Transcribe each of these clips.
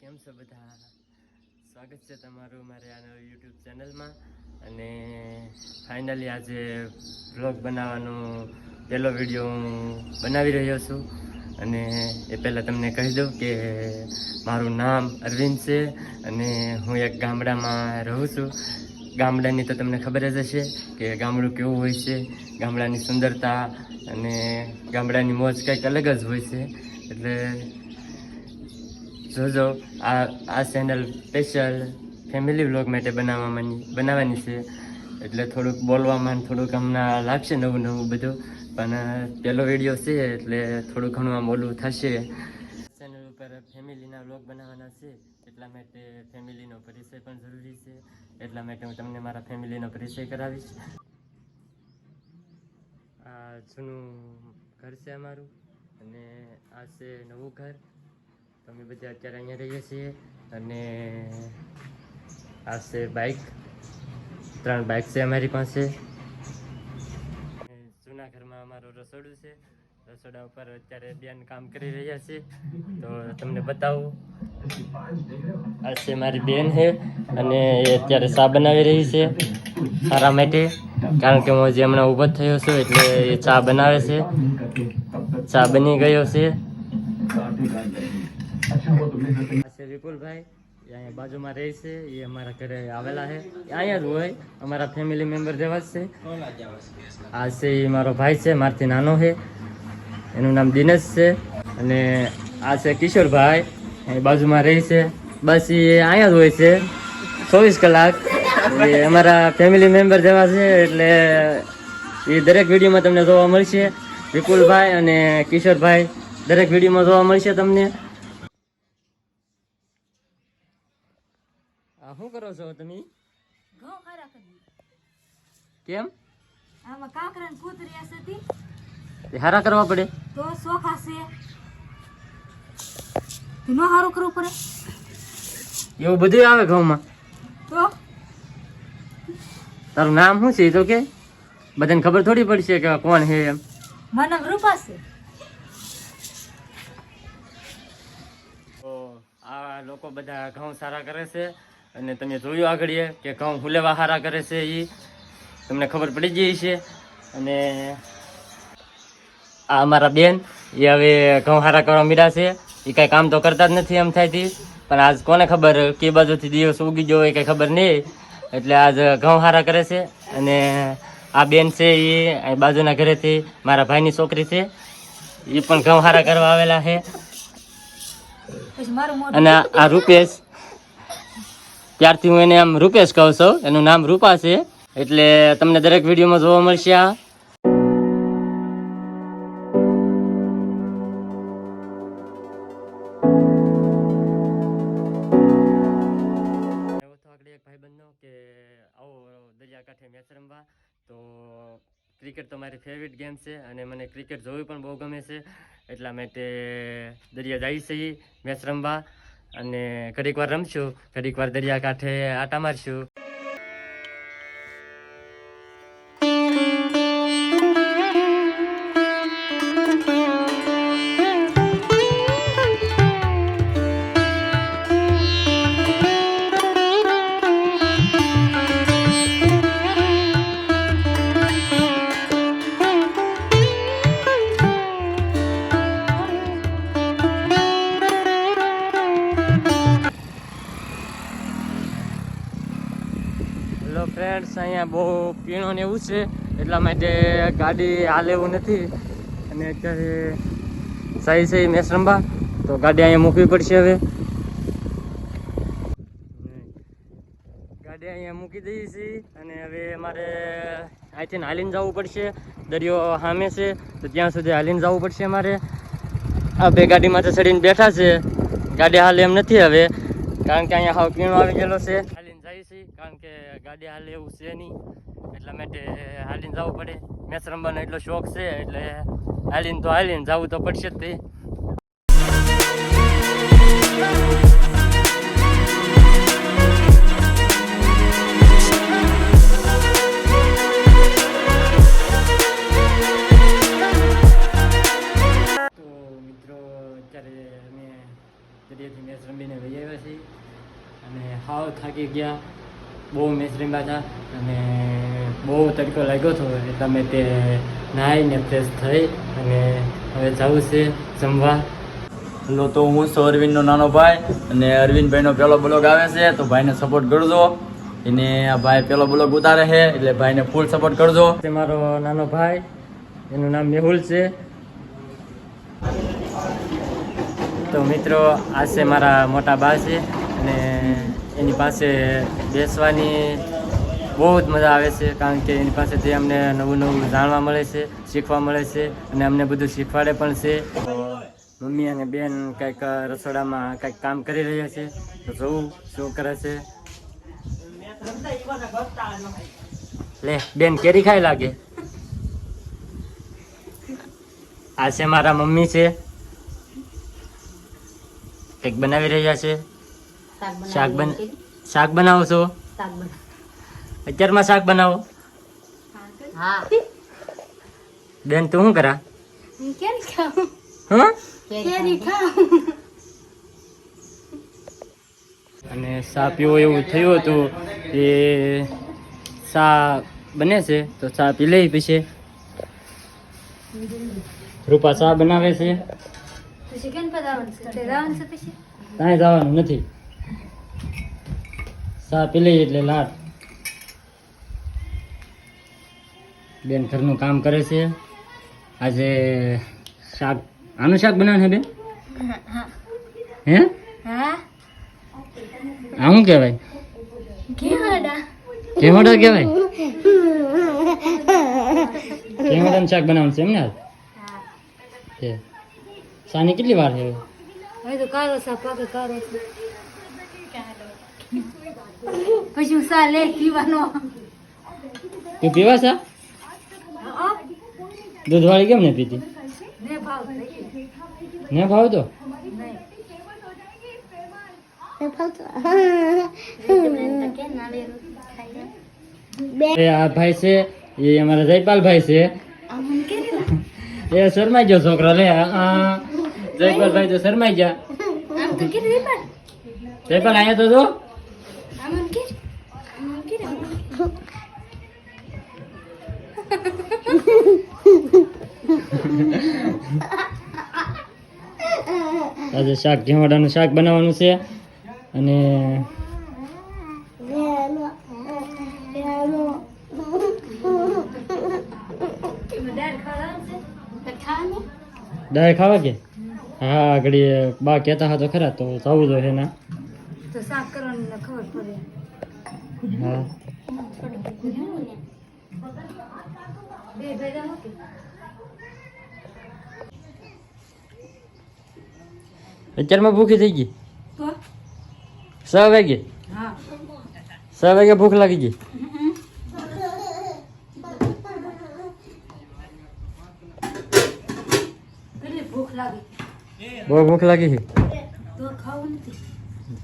કેમ છો બધા? સ્વાગત છે તમારું મારે આ યુટ્યુબ ચેનલમાં. અને ફાઇનલી આજે બ્લોગ બનાવવાનો પહેલો વીડિયો હું બનાવી રહ્યો છું. અને એ પહેલાં તમને કહી દઉં કે મારું નામ અરવિંદ છે અને હું એક ગામડામાં રહું છું. ગામડાની તો તમને ખબર જ હશે કે ગામડું કેવું હોય છે, ગામડાની સુંદરતા અને ગામડાની મોજ કંઈક અલગ જ હોય છે. એટલે જોજો, આ આ ચેનલ સ્પેશિયલ ફેમિલી વ્લોગ માટે બનાવવામાં બનાવવાની છે. એટલે થોડુંક બોલવામાં થોડુંક હમણાં લાગશે નવું નવું બધું. પણ પહેલો વીડિયો છે, એટલે થોડું ઘણું આમ ઓલું થશે. ચેનલ ઉપર ફેમિલીના વ્લોગ બનાવવાના છે, એટલા માટે ફેમિલીનો પરિચય પણ જરૂરી છે. એટલા માટે હું તમને મારા ફેમિલીનો પરિચય કરાવીશ. આ જૂનું ઘર છે અમારું, અને આ છે નવું ઘર. અમે બધા અત્યારે અહીંયા રહીએ છીએ અને આ છે બાઇક ત્રણ બાઇક છે અમારી પાસે. જૂના ઘરમાં અમારું રસોડું છે. રસોડા ઉપર અત્યારે બેન કામ કરી રહ્યા છે. તો તમને બતાવું. આ છે મારી બેન છે અને એ અત્યારે ચા બનાવી રહી છે સારા માટે. કારણ કે હું જે હમણાં ઊભો થયો છું એટલે એ ચા બનાવે છે. ચા બની ગયો છે. વિપુલભાઈ અહીંયા બાજુમાં રહે છે, એ અમારા ઘરે આવેલા છે. અહીંયા જ હોય, અમારા ફેમિલી મેમ્બર જેવા જ છે. આ છે એ મારો ભાઈ છે, મારથી નાનો છે. એનું નામ દિનેશ છે. અને આ છે કિશોરભાઈ, એ બાજુમાં રહે છે. બસ એ અહીંયા જ હોય છે, ચોવીસ કલાક. એ અમારા ફેમિલી મેમ્બર જેવા છે, એટલે એ દરેક વિડીયોમાં તમને જોવા મળશે. વિપુલભાઈ અને કિશોરભાઈ, દરેક વિડીયોમાં જોવા મળશે તમને. આ શું કરો છો તમે? ઘઉં ખરા કરી. કેમ? આમાં કાંકરા ને કૂતરી હતી હારા કરવા પડે? તો સોખા છે. તે નો હારું કરવું પડે. એવું બધું આવે ઘઉંમાં? તો? તારું નામ શું છે તો કે? બધાને ખબર થોડી પડશે કે કોણ છે એમ. મને રૂપા છે. તો આ લોકો બધા ઘઉં સારા કરે છે. અને તમે જોયું આગળ એ કે ઘઉં ફૂલેવા હારા કરે છે એ તમને ખબર પડી ગઈ છે. અને આ અમારા બેન એ હવે ઘઉં હારા કરવા મીડા છે. એ કાંઈ કામ તો કરતા જ નથી એમ થાયથી પણ આજ કોને ખબર કે બાજુથી દિવસ ઉગી ગયો હોય કંઈ ખબર નહીં. એટલે આજ ઘઉં હારા કરે છે. અને આ બેન છે એ બાજુના ઘરેથી મારા ભાઈની છોકરી છે. એ પણ ઘઉં હારા કરવા આવેલા છે. અને આ રૂપેશ ત્યારથી હું એને આમ રૂપેશ કહું છું. એનું નામ રૂપા છે. એટલે તમને દરેક વિડીયોમાં જોવા મળશે આ. ક્રિકેટ તો મારી ફેવરિટ ગેમ છે અને મને ક્રિકેટ જોવી પણ બહુ ગમે છે. એટલા માટે દરિયા જાય છે મેચ રમવા. અને ઘડીક વાર રમશું ઘડીક વાર દરિયાકાંઠે આટા મારશું. ફ્રેન્ડ્સ અહીંયા બહુ પીણો ને એવું છે, એટલા માટે ગાડી હાલે નથી. અને અત્યારે સહી સહી મેસરંબા તો ગાડી અહીંયા મૂકવી પડશે હવે. ગાડી અહીંયા મૂકી દઈએ છીએ અને હવે અમારે અહીંથી હાલીને જવું પડશે. દરિયો સામે છે, તો ત્યાં સુધી હાલીને જવું પડશે અમારે. આ બે ગાડીમાં તો ચડીને બેઠા છે. ગાડી હાલે એમ નથી હવે, કારણ કે અહીંયા હાવ પીણો આવી ગયેલો છે. કારણ કે ગાડી હાલે એવું છે નહીં. એટલા માટે હાલીને જવું પડે. મેચ રમવાનો એટલો શોખ છે, એટલે હાલીને તો હાલીને જવું તો પડશે જ તે. અત્યારે અમે દરિયાથી મેચ રમીને વહી આવ્યા છીએ. અને હાવ થાકી ગયા. બહુ મેસરીમાં હતા અને બહુ તડકો લાગ્યો હતો એટલે અમે તે નાહીને ફ્રેશ થઈ અને હવે જવું છે જમવા. હલો તો હું છું અરવિંદનો નાનો ભાઈ અને અરવિંદભાઈનો પહેલો બ્લોગ આવે છે તો ભાઈને સપોર્ટ કરજો. એને આ ભાઈ પહેલો બ્લોગ ઉતારે છે એટલે ભાઈને ફૂલ સપોર્ટ કરજો. તે મારો નાનો ભાઈ એનું નામ મેહુલ છે. તો મિત્રો આ છે મારા મોટા બા છે અને એની પાસે બેસવાની બહુ જ મજા આવે છે, કારણ કે એની પાસેથી અમને નવું નવું જાણવા મળે છે, શીખવા મળે છે અને અમને બધું શીખવાડે પણ છે. મમ્મી અને બેન કંઈક રસોડામાં કંઈક કામ કરી રહ્યા છે, તો જોવું શું કરે છે. લે, બેન કેરી ખાઈ લાગે. આ છે મારા મમ્મી છે. કંઈક બનાવી રહ્યા છે. શાક બન શાક બનાવો છો? અત્યારમાં શાક બનાવો? હા. બેન તું શું કરા? કેરી ખાઉં. હા? કેરી ખાઉં. અને સા પીવો એવું થયું હતું એ સા બને છે તો સા પી લઈ પછી. રૂપા સા બનાવે છે. પછી કેમ પધારવાનું છે. તે જવાનું છે પછી? કાંઈ જવાનું નથી. ચા પી એટલે લાટ બેન ઘરનું કામ કરે છે. આજે શાક, આનું શાક બનાવે છે બેન? હે? આ શું કહેવાય? કેવડા કહેવાય? કેવડાનું શાક બનાવવાનું છે એમને આજ? સાની કેટલી વાર છે કારો સા પાકે કારો પછી સા લે પીવાનો. તું પીવા છે દૂધવાળી કેમ ને પીતી? ને ભાવ તો? એ આ ભાઈ છે એ અમારા જયપાલ ભાઈ છે. એ શરમાઈ ગયો છોકરો લે આ જયપાલ ભાઈ તો શરમાઈ ગયા. આમ તો કે રે પણ? જયપાલ અહીંયા તો જો. આજે શાક ઘેવાડાનું શાક બનાવવાનું છે. અને દાળ ખાવા કે? હા ઘડી બા કહેતા હતા ખરા તો જવું જોઈએ ના. તો શાક કરવાની ખબર પડે. હા. બે ભેગા અત્યારમાં ભૂખી થઈ ગઈ? છ વાગે? હા. છ વાગે ભૂખ લાગી ગઈ? કેટલી ભૂખ લાગી? બહુ ભૂખ લાગી છે? તો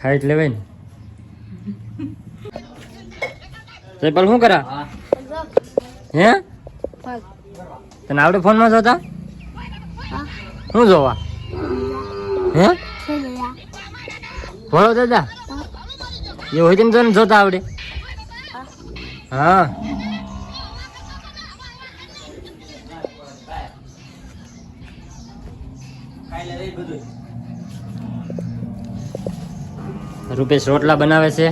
ખાઈ જ લેવાય ને. જયપાલ શું કરા? હે. તને આવડે ફોનમાં જોતા? શું જોવા? હે? ભણો દાદા. એ હોય તને જોતા આવડે. હા. રૂપેશ રોટલા બનાવે છે.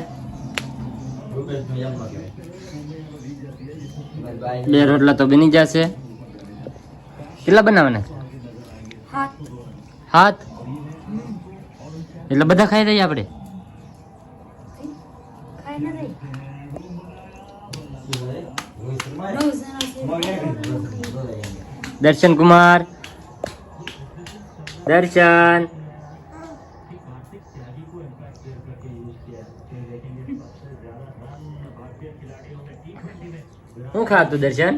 બે રોટલા તો બની જશે. કેટલા બનાવવાના હાથ? એટલે બધા ખાઈ રહીએ આપણે? દર્શન કુમાર. દર્શન. શું ખાતું દર્શન?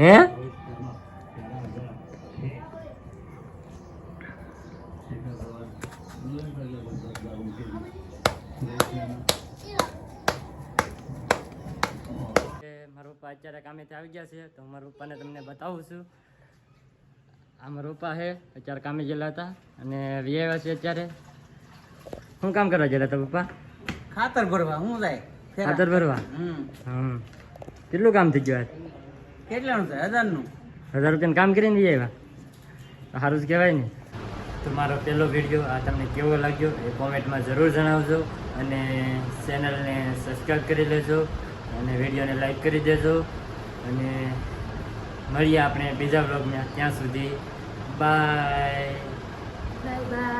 હે મારા પપ્પા અત્યારે કામેથી આવી ગયા છે તો હું મારા પપ્પાને તમને બતાવું છું. આ મારા પપ્પા છે અત્યારે કામે ગયેલા હતા અને આવ્યા છે અત્યારે. શું કામ કરવા ગયેલા હતા પપ્પા? ખાતર ભરવા હું જાય? ખાતર ભરવા? હમ. કેટલું કામ થઈ ગયું કેટલાનું છે? હજારનું. હજાર રૂપિયાનું કામ કરીને લઈ આવ્યા? સારું જ કહેવાય ને. તો મારો પહેલો વીડિયો આ તમને કેવો લાગ્યો એ કોમેન્ટમાં જરૂર જણાવજો અને ચેનલને સબસ્ક્રાઈબ કરી લેજો. અને વિડીયોને લાઈક કરી દેજો. અને મળીએ આપણે બીજા બ્લોગમાં ત્યાં સુધી બાય. Bye bye.